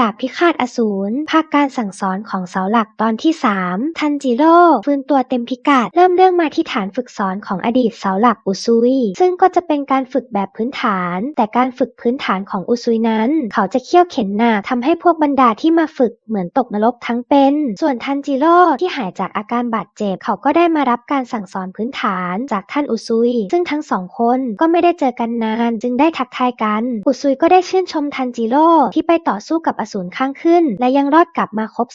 ดาบพิฆาตอสูรภาคการสั่งสอนของเสาหลักตอนที่ 3 ทันจิโร่ฟื้นตัวเต็มพิกัดเริ่มเรื่องมาที่ฐานฝึกสอนของอดีตเสาหลักอุซุย ซึ่งก็จะเป็นการฝึกแบบพื้นฐาน แต่การฝึกพื้นฐานของอุซุยนั้น เขาจะเขี่ยวเข็นหนักทำให้พวกบรรดาที่มาฝึกเหมือนตกนรกทั้งเป็น ส่วนทันจิโร่ที่หายจากอาการบาดเจ็บเขาก็ได้มารับการสั่งสอนพื้นฐานจากท่านอุซุย ซึ่งทั้งสองคนก็ไม่ได้เจอกันนาน จึงได้ทักทายกัน อุซุยก็ได้ชื่นชมทันจิโร่ที่ไปต่อสู้กับอสูรข้างขึ้น และยังรอดกลับมาครบ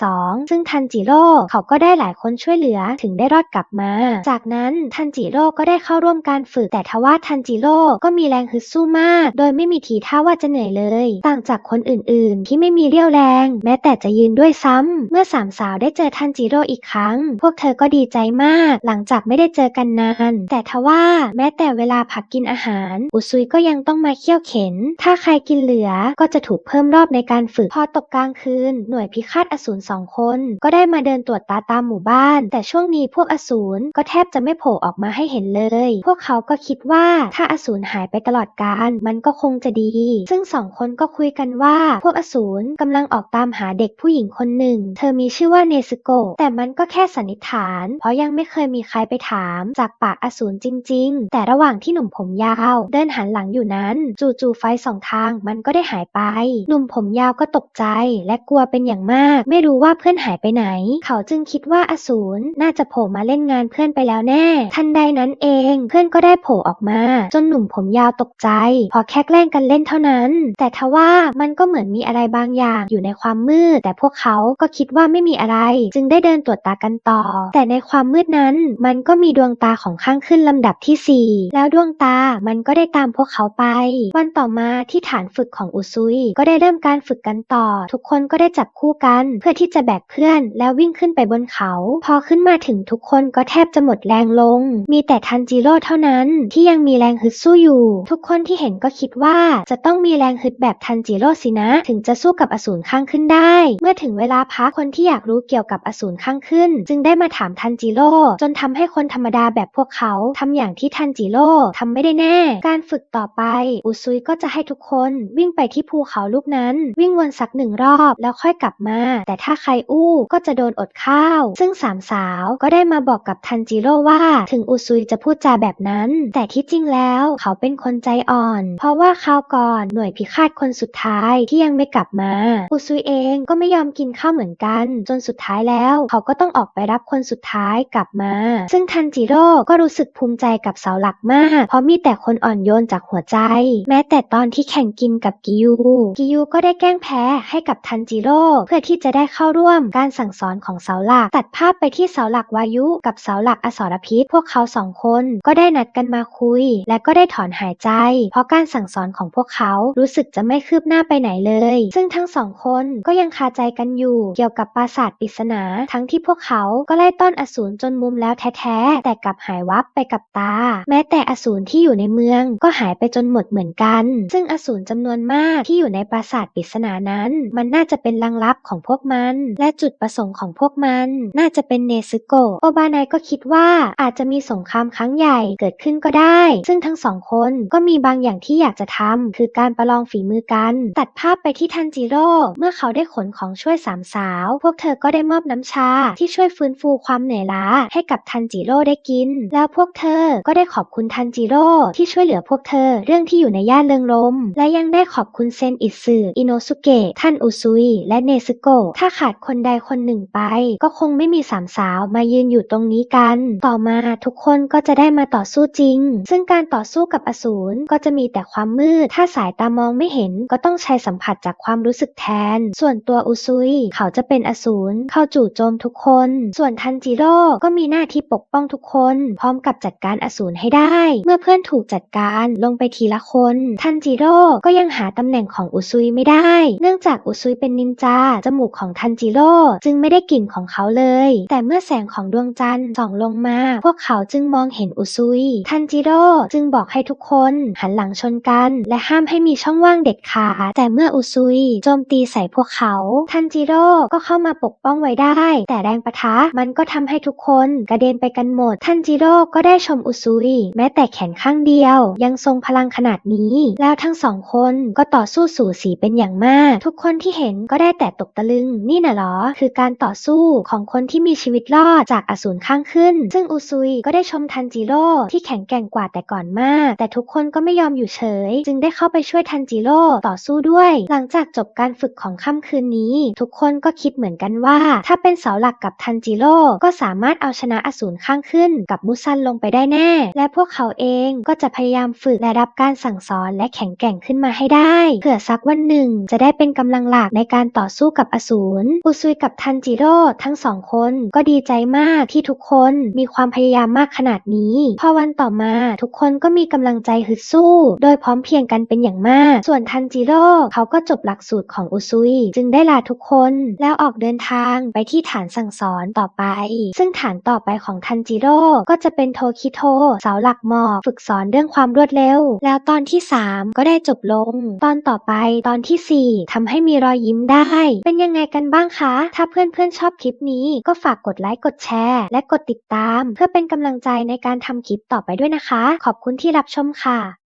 32 ซึ่งทันจิโร่เขาก็ได้หลายคนช่วยเหลือถึงได้รอดกลับมา จากนั้นทันจิโร่ก็ได้เข้าร่วมการฝึกแต่ทว่าทันจิโร่ก็มีแรงฮึดสู้มาก โดยไม่มีทีท่าว่าจะเหนื่อยเลย ต่างจากคนอื่นๆ ที่ไม่มีเรี่ยวแรง แม้แต่จะยืนด้วยซ้ำเมื่อสามสาวได้เจอทันจิโร่อีกครั้ง พวกเธอก็ดีใจมาก หลังจากไม่ได้เจอกันนาน แต่ทว่าแม้แต่เวลาพักกินอาหาร อุซุยก็ยังต้องมาเคี่ยวเข็น ถ้าใครกินเหลือก็จะถูกเพิ่มรอบในการฝึก พอตกกลางคืน หน่วยพิฆาตอสูรสองคน ก็ได้มาเดินตรวจตาตามหมู่บ้าน แต่ช่วงนี้พวกอสูรก็แทบจะไม่โผล่ออกมาให้เห็นเลย พวกเขาก็คิดว่าถ้าอสูรหายไปตลอดกาลมันก็คงจะดี ซึ่งสองคนก็คุยกันว่า พวกอสูรกำลังออกตามหาเด็กผู้หญิงคนหนึ่ง เธอมีชื่อว่าเนซึโกะแต่มันก็แค่สันนิษฐาน เพราะยังไม่เคยมีใครไปถาม จากปากอสูรจริง ๆ แต่ระหว่างที่หนุ่มผมยาว เดินหันหลังอยู่นั้น จู่ๆไฟสองทางมันก็ได้หายไป หนุ่มผมยาวก็ตกใจและกลัวเป็นอย่างมาก ไม่รู้ว่าเพื่อนหายไปไหน เขาจึงคิดว่าอสูรน่าจะโผล่มาเล่นงานเพื่อนไปแล้วแน่ ทันใดนั้นเองเพื่อนก็ได้โผล่ออกมา จนหนุ่มผมยาวตกใจ พอแค่แกล้งกันเล่นเท่านั้น แต่ทว่ามันก็เหมือนมีอะไรบางอย่างอยู่ในความมืด แต่พวกเขาก็คิดว่าไม่มีอะไร จึงได้เดินตรวจตากันต่อ แต่ในความมืดนั้น มันก็มีดวงตาของข้างขึ้นลำดับที่ 4 แล้วดวงตามันก็ได้ตามพวกเขาไป วันต่อมาที่ฐานฝึกของอุซุย ก็ได้เริ่มการฝึกึกกันต่อ ทุกคนก็ได้จับคู่กันเพื่อที่จะแบกเพื่อนแล้ววิ่งขึ้นไปบนเขา พอขึ้นมาถึงทุกคนก็แทบจะหมดแรงลง มีแต่ทันจิโร่เท่านั้นที่ยังมีแรงฮึดสู้อยู่ ทุกคนที่เห็นก็คิดว่าจะต้องมีแรงฮึดแบบทันจิโร่สินะ ถึงจะสู้กับอสูรข้างขึ้นได้ เมื่อถึงเวลาพักคนที่อยากรู้เกี่ยวกับอสูรข้างขึ้น จึงได้มาถามทันจิโร่จนทำให้คนธรรมดาแบบพวกเขาทำอย่างที่ทันจิโร่ทำไม่ได้แน่ การฝึกต่อไป อุซุยก็จะให้ทุกคนวิ่งไปที่ภูเขาลูกนั้นวิ่งวนสักหนึ่งรอบแล้วค่อยกลับมา แต่ถ้าใครอู้ก็จะโดนอดข้าว ซึ่งสามสาวก็ได้มาบอกกับทันจิโร่ว่า ถึงอุซุยจะพูดจาแบบนั้น แต่ที่จริงแล้วเขาเป็นคนใจอ่อน เพราะว่าคราวก่อนหน่วยพิฆาตคนสุดท้ายที่ยังไม่กลับมา อุซุยเองก็ไม่ยอมกินข้าวเหมือนกัน จนสุดท้ายแล้ว เขาก็ต้องออกไปรับคนสุดท้ายกลับมา ซึ่งทันจิโร่ก็รู้สึกภูมิใจกับเสาหลักมาก เพราะมีแต่คนอ่อนโยนจากหัวใจ แม้แต่ตอนที่แข่งกินกับกิยูกิยูก็ได้แก้งแพ้ให้กับทันจิโร่เพื่อที่จะได้เข้าร่วมการสั่งสอนของเสาหลัก ตัดภาพไปที่เสาหลักวายุกับเสาหลักอสรพิษ พวกเขาสองคนก็ได้นัดกันมาคุย และก็ได้ถอนหายใจ เพราะการสั่งสอนของพวกเขารู้สึกจะไม่คืบหน้าไปไหนเลย ซึ่งทั้งสองคนก็ยังคาใจกันอยู่เกี่ยวกับปราสาทปริศนา ทั้งที่พวกเขาก็ไล่ต้อนอสูรจนมุมแล้วแท้ๆแต่กลับหายวับไปกับตา แม้แต่อสูรที่อยู่ในเมืองก็หายไปจนหมดเหมือนกัน ซึ่งอสูรจำนวนมากที่อยู่ในปราสาทปริศนานั้น มันน่าจะเป็นลังลับของพวกมัน และจุดประสงค์ของพวกมัน น่าจะเป็นเนซึโกะโอบานายก็คิดว่าอาจจะมีสงครามครั้งใหญ่เกิดขึ้นก็ได้ ซึ่งทั้งสองคนก็มีบางอย่างที่อยากจะทำคือการประลองฝีมือกัน ตัดภาพไปที่ทันจิโร่เมื่อเขาได้ขนของช่วยสามสาว พวกเธอก็ได้มอบน้ำชาที่ช่วยฟื้นฟูความเหนื่อยล้าให้กับทันจิโร่ได้กิน แล้วพวกเธอก็ได้ขอบคุณทันจิโร่ที่ช่วยเหลือพวกเธอเรื่องที่อยู่ในย่านเริงรม และยังได้ขอบคุณเซนอิสึอิโนสุเกะท่านอุซุย และเนซึโกะถ้าขาดคนใดคนหนึ่งไป ก็คงไม่มีสามสาวมายืนอยู่ตรงนี้กัน ต่อมาทุกคนก็จะได้มาต่อสู้จริง ซึ่งการต่อสู้กับอสูรก็จะมีแต่ความมืด ถ้าสายตามองไม่เห็นก็ต้องใช้สัมผัสจากความรู้สึกแทน ส่วนตัวอุซุยเขาจะเป็นอสูรเข้าจู่โจมทุกคน ส่วนทันจิโร่ก็มีหน้าที่ปกป้องทุกคน พร้อมกับจัดการอสูรให้ได้ เมื่อเพื่อนถูกจัดการลงไปทีละคน ทันจิโร่ก็ยังหาตำแหน่งของอุซุยไม่ได้เนื่องจากอุซุยเป็นนินจา จมูกของทันจิโร่จึงไม่ได้กลิ่นของเขาเลย แต่เมื่อแสงของดวงจันทร์ส่องลงมา พวกเขาจึงมองเห็นอุซุย ทันจิโร่จึงบอกให้ทุกคนหันหลังชนกันและห้ามให้มีช่องว่างเด็ดขาดแต่เมื่ออุซุยโจมตีใส่พวกเขา ทันจิโร่ก็เข้ามาปกป้องไว้ได้ แต่แรงปะทะมันก็ทำให้ทุกคนกระเด็นไปกันหมด ทันจิโร่ก็ได้ชมอุซุย แม้แต่แขนข้างเดียว ยังทรงพลังขนาดนี้ แล้วทั้งสองคนก็ต่อสู้สู่สีเป็นอย่างมากทุกคนที่เห็นก็ได้แต่ตกตะลึง นี่น่ะเหรอ คือการต่อสู้ของคนที่มีชีวิตรอดจากอสูรข้างขึ้น ซึ่งอุซุยก็ได้ชมทันจิโร่ที่แข็งแกร่งกว่าแต่ก่อนมาก แต่ทุกคนก็ไม่ยอมอยู่เฉย จึงได้เข้าไปช่วยทันจิโร่ต่อสู้ด้วย หลังจากจบการฝึกของค่ำคืนนี้ ทุกคนก็คิดเหมือนกันว่า ถ้าเป็นเสาหลักกับทันจิโร่ก็สามารถเอาชนะอสูรข้างขึ้น กับมุซันลงไปได้แน่ และพวกเขาเองก็จะพยายามฝึกและรับการสั่งสอนและแข็งแกร่งขึ้นมาให้ได้เผื่อสักวันหนึ่งจะได้เป็นกำลังหลักในการต่อสู้กับอสูรอุซุยกับทันจิโร่ทั้งสองคนก็ดีใจมากที่ทุกคนมีความพยายามมากขนาดนี้ พอวันต่อมาทุกคนก็มีกำลังใจฮึดสู้ โดยพร้อมเพียงกันเป็นอย่างมาก ส่วนทันจิโร่เขาก็จบหลักสูตรของอุซุย จึงได้ลาทุกคนแล้วออกเดินทางไปที่ฐานสั่งสอนต่อไป ซึ่งฐานต่อไปของทันจิโร่ก็จะเป็นโทคิโทเสาหลักหมอบฝึกสอนเรื่องความรวดเร็ว แล้วตอนที่ 3 ก็ได้จบลง ตอนต่อไปตอนทีสี่4ทำให้มีรอยยิ้มได้ เป็นยังไงกันบ้างคะ ถ้าเพื่อนๆชอบคลิปนี้ก็ฝากกดไลค์กดแชร์ และกดติดตาม เพื่อเป็นกำลังใจในการทำคลิปต่อไปด้วยนะคะ ขอบคุณที่รับชมค่ะ